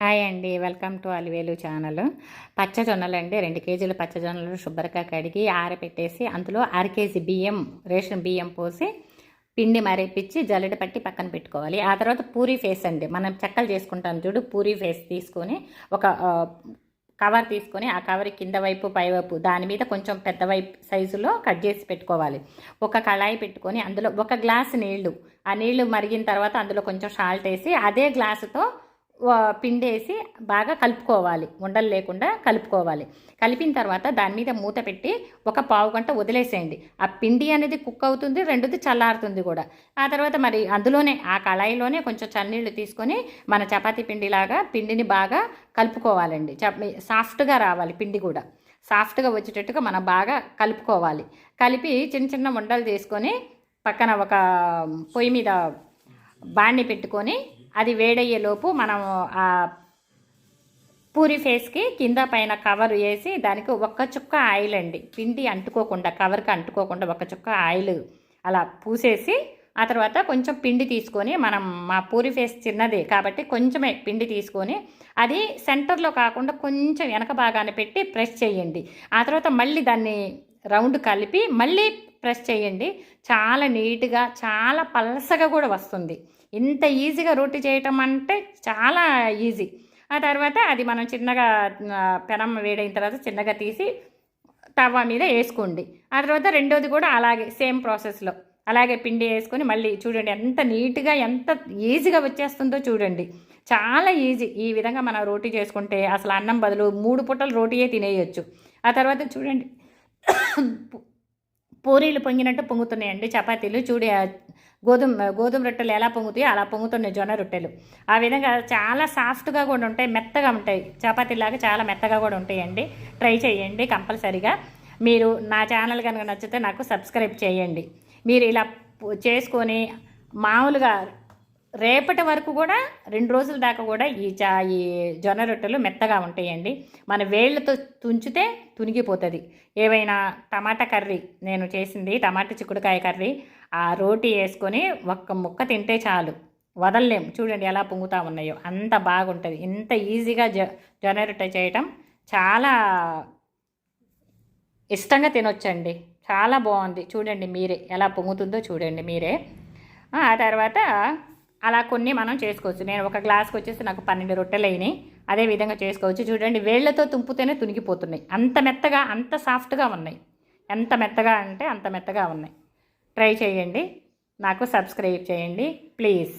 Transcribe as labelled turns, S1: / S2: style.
S1: Hi అండి. Welcome to Alivelu channel. పచ్చజొన్నలు అండి రెండు కేజీల పచ్చజొన్నలు శుభ్రంగా కడిగి ఆరబెట్టేసి అందులో అర కేజీ బియ్యం రేషన్ బియ్యం పోసి పిండి మరేపించి జల్లెడ పట్టి పక్కన పెట్టుకోవాలి. ఆ తర్వాత పూరీ ఫేస్ అండి. మనం చెక్కలు చేసుకుంటాం చూడు పూరీ ఫేస్ తీసుకొని ఒక కవర్ తీసుకొని ఆ కవర్ కింద వైపు పై వైపు దాని మీద కొంచెం పెద్ద వైపు సైజులో కట్ చేసి పెట్టుకోవాలి. ఒక కళాయి పెట్టుకొని అందులో ఒక గ్లాస్ నీళ్ళు ఆ నీళ్ళు మరిగిన తర్వాత అందులో కొంచెం సాల్ట్ వేసి అదే గ్లాసుతో పిండేసి బాగా కలుపుకోవాలి. ఉండలు లేకుండా కలుపుకోవాలి. కలిపిన తర్వాత దాని మీద మూత పెట్టి ఒక పావు గంట వదిలేసేయండి. ఆ పిండి అనేది కుక్ అవుతుంది రెండోది చల్లారుతుంది కూడా. ఆ తర్వాత మరి అందులోనే ఆ కళాయిలోనే కొంచెం చన్నీళ్ళు తీసుకొని మన చపాతీ పిండిలాగా పిండిని బాగా కలుపుకోవాలండి. చ సాఫ్ట్గా రావాలి పిండి కూడా. సాఫ్ట్గా వచ్చేటట్టుగా మనం బాగా కలుపుకోవాలి. కలిపి చిన్న చిన్న ఉండలు తీసుకొని పక్కన ఒక పొయ్యి మీద బాణి పెట్టుకొని అది వేడయ్యేలోపు మనం ఆ పూరి ఫేస్కి కింద పైన కవర్ వేసి దానికి ఒక్క చుక్క ఆయిల్ అండి. పిండి అంటుకోకుండా కవర్కి అంటుకోకుండా ఒక్క చుక్క ఆయిల్ అలా పూసేసి ఆ తర్వాత కొంచెం పిండి తీసుకొని మనం మా పూరి ఫేస్ చిన్నదే కాబట్టి కొంచెమే పిండి తీసుకొని అది సెంటర్లో కాకుండా కొంచెం వెనక భాగాన్ని పెట్టి ప్రెస్ చేయండి. ఆ తర్వాత మళ్ళీ దాన్ని రౌండ్ కలిపి మళ్ళీ ప్రెస్ చేయండి. చాలా నీట్గా చాలా పలసగా కూడా వస్తుంది. ఇంత ఈజీగా రోటీ చేయటం అంటే చాలా ఈజీ. ఆ తర్వాత అది మనం చిన్నగా పెనం వేడైన తర్వాత చిన్నగా తీసి తవా మీద వేసుకోండి. ఆ తర్వాత రెండోది కూడా అలాగే సేమ్ ప్రాసెస్లో. అలాగే పిండి వేసుకొని మళ్ళీ చూడండి ఎంత నీట్గా ఎంత ఈజీగా వచ్చేస్తుందో చూడండి. చాలా ఈజీ. ఈ విధంగా మనం రోటీ చేసుకుంటే అసలు అన్నం బదులు మూడు పూటలు రోటీయే తినేయచ్చు. ఆ తర్వాత చూడండి పూరీలు పొంగినట్టు పొంగుతున్నాయండి. చపాతీలు చూడే గోధుమ గోధుమ రొట్టెలు ఎలా పొంగుతాయో అలా పొంగుతున్నాయి జొన్న రొట్టెలు. ఆ విధంగా చాలా సాఫ్ట్గా కూడా ఉంటాయి మెత్తగా ఉంటాయి. చపాతీలాగా చాలా మెత్తగా కూడా ఉంటాయండి. ట్రై చేయండి కంపల్సరీగా. మీరు నా ఛానల్ కనుక నచ్చితే నాకు సబ్స్క్రైబ్ చేయండి. మీరు ఇలా చేసుకొని మామూలుగా రేపటి వరకు కూడా రెండు రోజుల దాకా కూడా ఈ చా ఈ జొన్న రొట్టెలు మెత్తగా ఉంటాయండి. మన వేళ్ళతో తుంచితే తునిగిపోతుంది. ఏవైనా టమాటా కర్రీ నేను చేసింది టమాటా చిక్కుడుకాయ కర్రీ ఆ రోటీ వేసుకొని ఒక్క ముక్క తింటే చాలు. వదలలేం. చూడండి ఎలా పొంగుతా ఉన్నాయో. అంత బాగుంటుంది. ఇంత ఈజీగా జ జొన్న రొట్టె చేయటం చాలా ఇష్టంగా తినొచ్చండి. చాలా బాగుంది. చూడండి మీరే ఎలా పొంగుతుందో చూడండి మీరే. ఆ తర్వాత అలా కొన్ని మనం చేసుకోవచ్చు. నేను ఒక గ్లాస్కి వచ్చేసి నాకు పన్నెండు రొట్టెలు అయినాయి. అదే విధంగా చేసుకోవచ్చు. చూడండి వేళ్ళతో తుంపుతేనే తునిగిపోతున్నాయి అంత మెత్తగా అంత సాఫ్ట్గా ఉన్నాయి. ఎంత మెత్తగా అంటే అంత మెత్తగా ఉన్నాయి. ట్రై చేయండి. నాకు సబ్స్క్రైబ్ చేయండి. ప్లీజ్.